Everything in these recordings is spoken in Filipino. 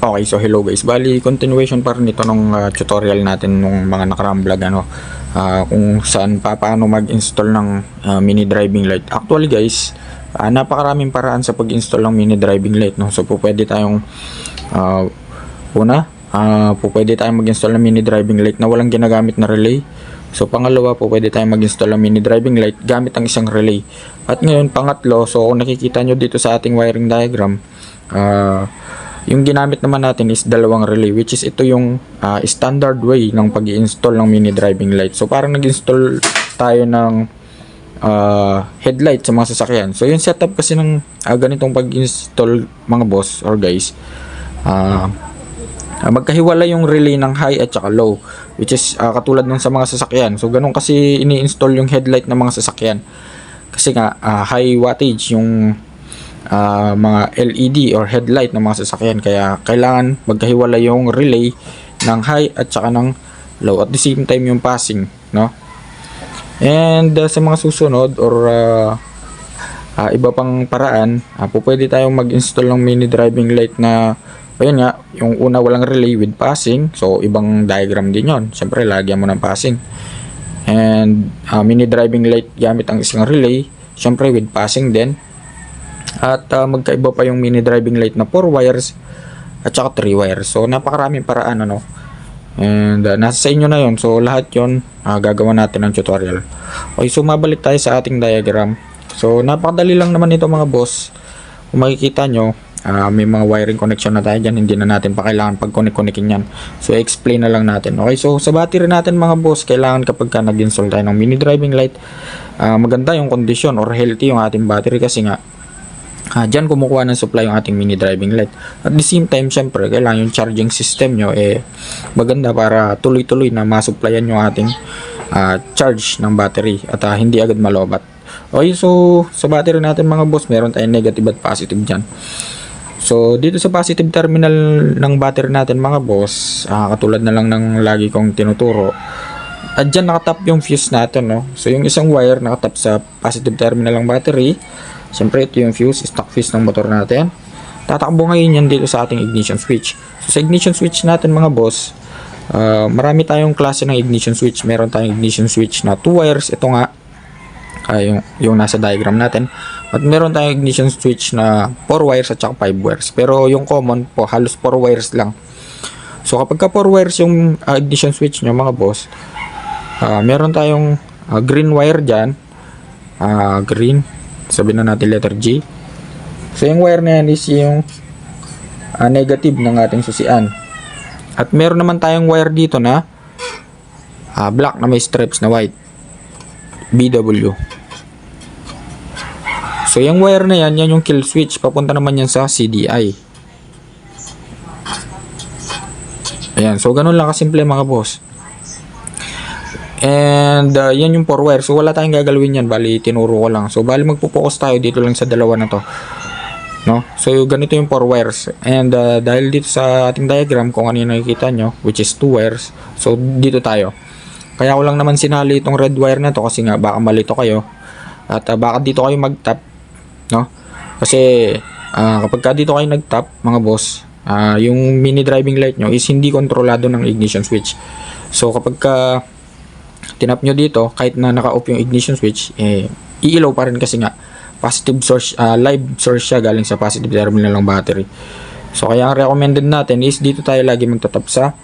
Okay, so hello guys. Bali, continuation pa rin ito nung ah, tutorial natin nung mga nakaraang vlog ano. ah, kung saan pa paano mag-install ng ah, mini driving light. Actually guys, ah, napakaraming paraan sa pag-install ng mini driving light no. So po pwede tayong ah, una, ah, po pwede tayong mag-install ng mini driving light na walang ginagamit na relay. So pangalawa po pwede tayong mag-install ng mini driving light gamit ang isang relay. At ngayon pangatlo, so kung nakikita nyo dito sa ating wiring diagram, ah yung ginamit naman natin is dalawang relay which is ito yung ah, standard way ng pag install ng mini driving light. So parang nag-install tayo ng ah, headlight sa mga sasakyan. So yung setup kasi ng ah, ganitong pag-install mga boss or guys, ah Ah, magkahiwala yung relay ng high at saka low which is ah, katulad ng sa mga sasakyan so ganun kasi ini-install yung headlight ng mga sasakyan kasi nga ah, high wattage yung ah, mga LED or headlight ng mga sasakyan kaya kailangan magkahiwala yung relay ng high at saka ng low at the same time yung passing no and ah, sa mga susunod or ah, ah, iba pang paraan po pwede tayong mag-install ng mini driving light na ayun nga, yung una walang relay with passing. So, ibang diagram din yon. Siyempre, lagyan mo ng passing. And, ah, mini driving light gamit ang isang relay. Siyempre, with passing din. At ah, magkaiba pa yung mini driving light na 4 wires at saka 3 wires. So, napakaraming paraan, ano. And, ah, nasa sa inyo na yon So, lahat yon ah, gagawa natin ng tutorial. Okay, so mabalik tayo sa ating diagram. So, napakadali lang naman ito mga boss. Kung makikita nyo, Ah, may mga wiring connection na tayo dyan, hindi na natin pa kailangan pag-connect-connectin yan. So, explain na lang natin. Okay, so sa battery natin mga boss, kailangan kapag ka nag-install tayo ng mini driving light, ah, maganda yung condition or healthy yung ating battery kasi nga, ah, dyan kumukuha ng supply yung ating mini driving light. At the same time, syempre, kailangan yung charging system nyo, eh, maganda para tuloy-tuloy na masupplyan yung ating ah, charge ng battery at ah, hindi agad malobat. Okay, so sa battery natin mga boss, meron tayong negative at positive dyan. So, dito sa positive terminal ng battery natin mga boss, ah, katulad na lang ng lagi kong tinuturo, at dyan nakatap yung fuse natin, no? So, yung isang wire nakatap sa positive terminal ng battery. Siyempre, ito yung fuse, stock fuse ng motor natin. Tatakbo ngayon yan dito sa ating ignition switch. So, sa ignition switch natin mga boss, ah, marami tayong klase ng ignition switch. Meron tayong ignition switch na 2 wires. Ito nga, ah, yung, yung nasa diagram natin. At meron tayong ignition switch na 4 wires at saka 5 wires. Pero yung common po, halos 4 wires lang. So kapag ka 4 wires yung ah, ignition switch nyo mga boss, ah, meron tayong ah, green wire dyan. Ah, green. Sabihin na natin letter G. So yung wire na yan is yung ah, negative ng ating susian. At meron naman tayong wire dito na ah, black na may stripes na white. BW. So, yung wire na yan, yan yung kill switch. Papunta naman yan sa CDI. Ayan. So, ganun lang kasimple mga boss. And, uh, yan yung 4 wire. So, wala tayong gagalawin yan. Bali, tinuro ko lang. So, bali magpo-focus tayo dito lang sa dalawa na to. No? So, ganito yung 4 wires. And, uh, dahil dito sa ating diagram, kung ano yung nakikita nyo, which is 2 wires. So, dito tayo. Kaya ko lang naman sinali itong red wire na to kasi nga baka malito kayo. At uh, baka dito kayo mag-tap no? Kasi ah, kapag ka dito kayo nag-tap, mga boss, ah, yung mini driving light nyo is hindi kontrolado ng ignition switch. So kapag ka tinap nyo dito, kahit na naka-off yung ignition switch, eh, iilaw pa rin kasi nga positive source, ah, live source siya galing sa positive terminal ng battery. So kaya ang recommended natin is dito tayo lagi magtatap sa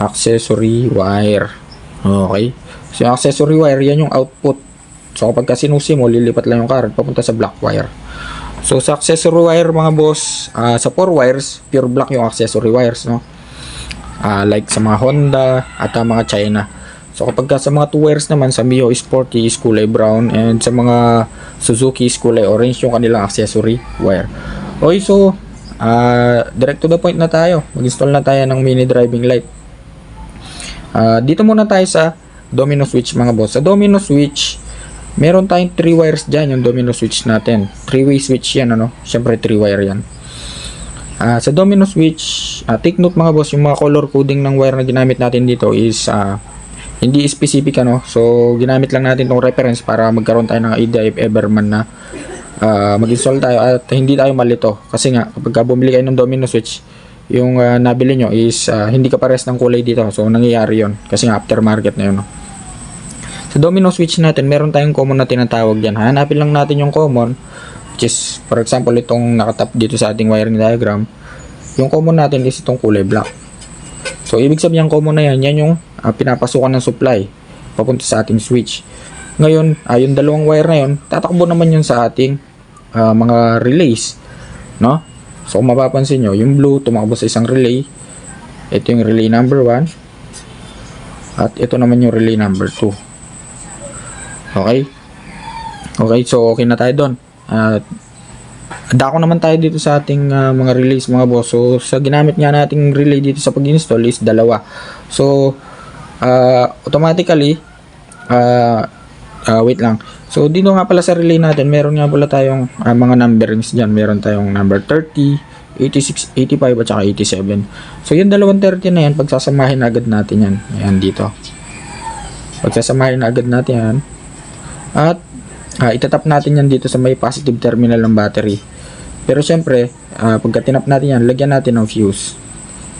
accessory wire. Okay? So yung accessory wire, yan yung output So kapag ka sinusi mo, lilipat lang yung current papunta sa black wire. So sa accessory wire mga boss, ah, sa 4 wires, pure black yung accessory wires, no? Ah, like sa mga Honda at ah, mga China. So kapag ka sa mga 2 wires naman, sa Mio Sporty is kulay brown and sa mga Suzuki is kulay orange yung kanilang accessory wire. Okay, so ah, direct to the point na tayo. Mag-install na tayo ng mini driving light. Ah, dito muna tayo sa domino switch mga boss. Sa domino switch, meron tayong 3 wires dyan, yung domino switch natin. 3-way switch yan, ano? Siyempre, 3 wire yan. Ah, sa domino switch, ah, take note mga boss, yung mga color coding ng wire na ginamit natin dito is ah, hindi specific, ano? So, ginamit lang natin tong reference para magkaroon tayo ng idea if ever man na ah, mag-install tayo at hindi tayo malito. Kasi nga, kapag ka bumili kayo ng domino switch, yung ah, nabili nyo is ah, hindi ka pares ng kulay dito. So, nangyayari yon Kasi nga aftermarket na yun. No? Sa domino switch natin, meron tayong common na tinatawag yan. Hanapin lang natin yung common, which is, for example, itong nakatap dito sa ating wiring diagram. Yung common natin is itong kulay black. So, ibig sabihin yung common na yan, yan yung ah, pinapasukan ng supply papunta sa ating switch. Ngayon, ah, yung dalawang wire na yun, tatakbo naman yun sa ating ah, mga relays. No? So, kung mapapansin nyo, yung blue tumakbo sa isang relay. Ito yung relay number 1. At ito naman yung relay number 2. Okay? Okay, so okay na tayo doon. At dako naman tayo dito sa ating ah, mga relays mga boss. So, sa ginamit nga nating relay dito sa pag-install is dalawa. So, ah, automatically, ah, ah, wait lang. So, dito nga pala sa relay natin, meron nga pala tayong ah, mga numberings dyan. Meron tayong number 30, 86, 85 at saka 87. So, yung dalawang 30 na yan, pagsasamahin agad natin yan. Ayan dito. Pagsasamahin agad natin yan. At ah, itatap natin yan dito sa may positive terminal ng battery. Pero syempre, ah, pagka tinap natin yan, lagyan natin ng fuse.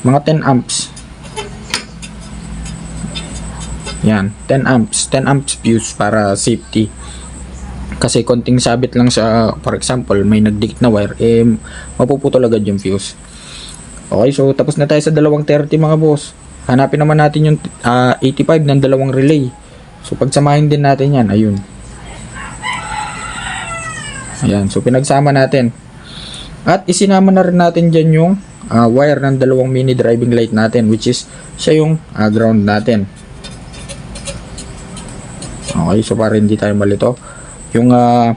Mga 10 amps. Yan, 10 amps. 10 amps fuse para safety. Kasi konting sabit lang sa, for example, may nagdikit na wire, eh, mapuputol agad yung fuse. Okay, so tapos na tayo sa dalawang 30 mga boss. Hanapin naman natin yung ah, 85 ng dalawang relay. So pagsamahin din natin yan, ayun. Ayan, so pinagsama natin. At isinama na rin natin dyan yung ah, wire ng dalawang mini driving light natin which is siya yung ah, ground natin. Okay, so para hindi tayo malito. Yung ah,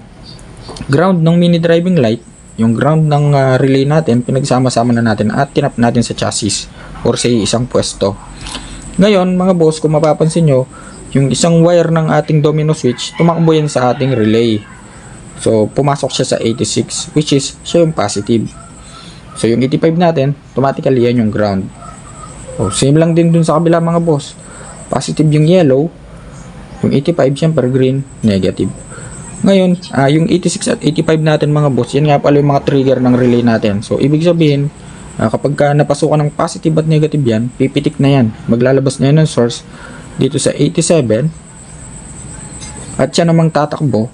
ground ng mini driving light, yung ground ng ah, relay natin, pinagsama-sama na natin at tinap natin sa chassis or sa isang pwesto. Ngayon, mga boss, kung mapapansin nyo, yung isang wire ng ating domino switch, tumakbo yan sa ating relay. So, pumasok siya sa 86, which is siya yung positive. So, yung 85 natin, automatically yan yung ground. Oh, same lang din dun sa kabila mga boss. Positive yung yellow, yung 85 syempre green, negative. Ngayon, ah, yung 86 at 85 natin mga boss, yan nga pala yung mga trigger ng relay natin. So, ibig sabihin, ah, kapag ka napasukan ng positive at negative yan, pipitik na yan. Maglalabas na yan ng source dito sa 87 at siya namang tatakbo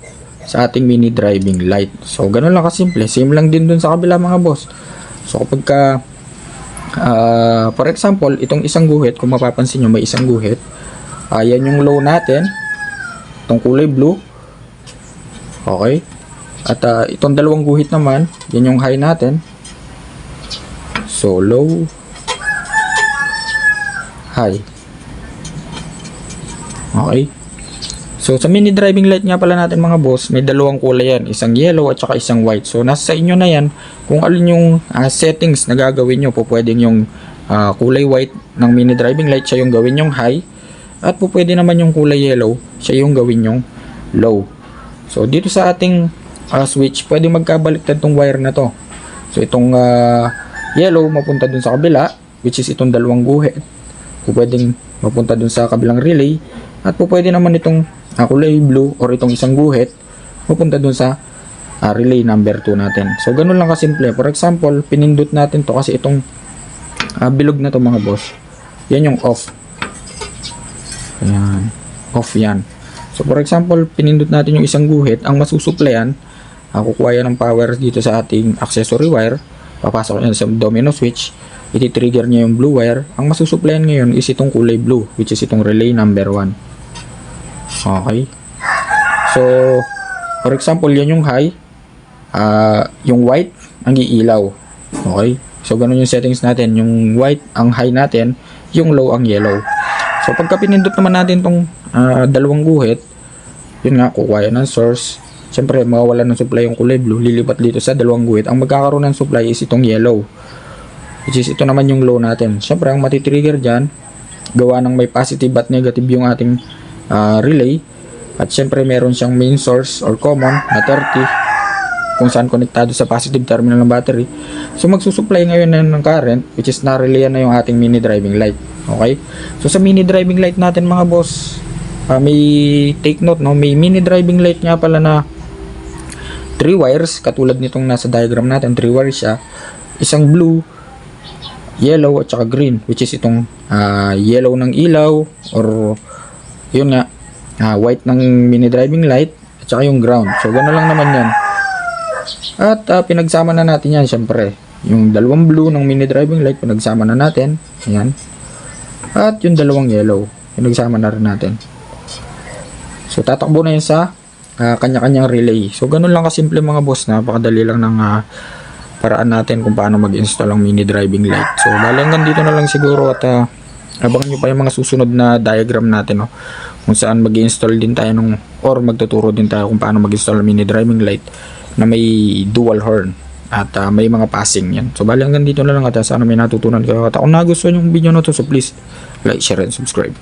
sa ating mini driving light. So, ganun lang kasimple. Same lang din dun sa kabila mga boss. So, kapag ka, ah, for example, itong isang guhit, kung mapapansin nyo, may isang guhit. Ayan yung low natin. Itong kulay blue. Okay. At ah, itong dalawang guhit naman, yan yung high natin. So, low. High. Okay. So, sa mini driving light nga pala natin mga boss, may dalawang kulay yan. Isang yellow at saka isang white. So, nasa sa inyo na yan kung alin yung ah, settings na gagawin nyo. Po pwedeng yung ah, kulay white ng mini driving light, siya yung gawin yung high. At po pwede naman yung kulay yellow, siya yung gawin yung low. So, dito sa ating ah, switch, pwede magkabaliktad tong wire na to. So, itong ah, yellow mapunta dun sa kabila, which is itong dalawang guhit. Po pwedeng mapunta dun sa kabilang relay. At po pwede naman itong ah, kulay blue or itong isang guhit mapunta dun sa ah, relay number 2 natin. So, ganun lang kasimple. For example, pinindot natin to kasi itong ah, bilog na to mga boss. Yan yung off. Ayan. Off yan. So, for example, pinindot natin yung isang guhit. Ang masusuplayan, uh, kukuha yan ng power dito sa ating accessory wire. Papasok yan sa domino switch. Iti-trigger niya yung blue wire. Ang masusuplayan ngayon is itong kulay blue, which is itong relay number 1. Okay. So, for example, yan yung high. Ah, yung white, ang iilaw. Okay. So, ganun yung settings natin. Yung white, ang high natin. Yung low, ang yellow. So, pagka pinindot naman natin tong ah, dalawang guhit, yun nga, kukuha yan ng source. Siyempre, mawawala ng supply yung kulay blue, lilipat dito sa dalawang guhit. Ang magkakaroon ng supply is itong yellow. Which is, ito naman yung low natin. Siyempre, ang matitrigger dyan, gawa ng may positive at negative yung ating ah, relay. At siyempre, meron siyang main source or common na 30 kung saan konektado sa positive terminal ng battery. So magsusupply ngayon na ng current which is na-relay na yung ating mini driving light. Okay? So sa mini driving light natin mga boss, ah, may take note no, may mini driving light nga pala na 3 wires katulad nitong nasa diagram natin, 3 wires siya. Isang blue yellow at saka green which is itong ah, yellow ng ilaw or yun nga. Ah, white ng mini driving light at saka yung ground. So gano'n lang naman yan. At ah, pinagsama na natin yan syempre. Yung dalawang blue ng mini driving light pinagsama na natin. Ayan. At yung dalawang yellow pinagsama na rin natin. So tatakbo na yun sa ah, kanya-kanyang relay. So ganun lang kasimple mga boss. Napakadali lang ng ah, paraan natin kung paano mag-install ang mini driving light. So, bali hanggang dito na lang siguro at ah, abangan nyo pa yung mga susunod na diagram natin, no? Kung saan mag install din tayo nung, or magtuturo din tayo kung paano mag-install ng mini driving light na may dual horn at ah, may mga passing yan. So, bali hanggang dito na lang at ah, sana may natutunan kayo. At kung nagustuhan yung video na to, so please like, share, and subscribe.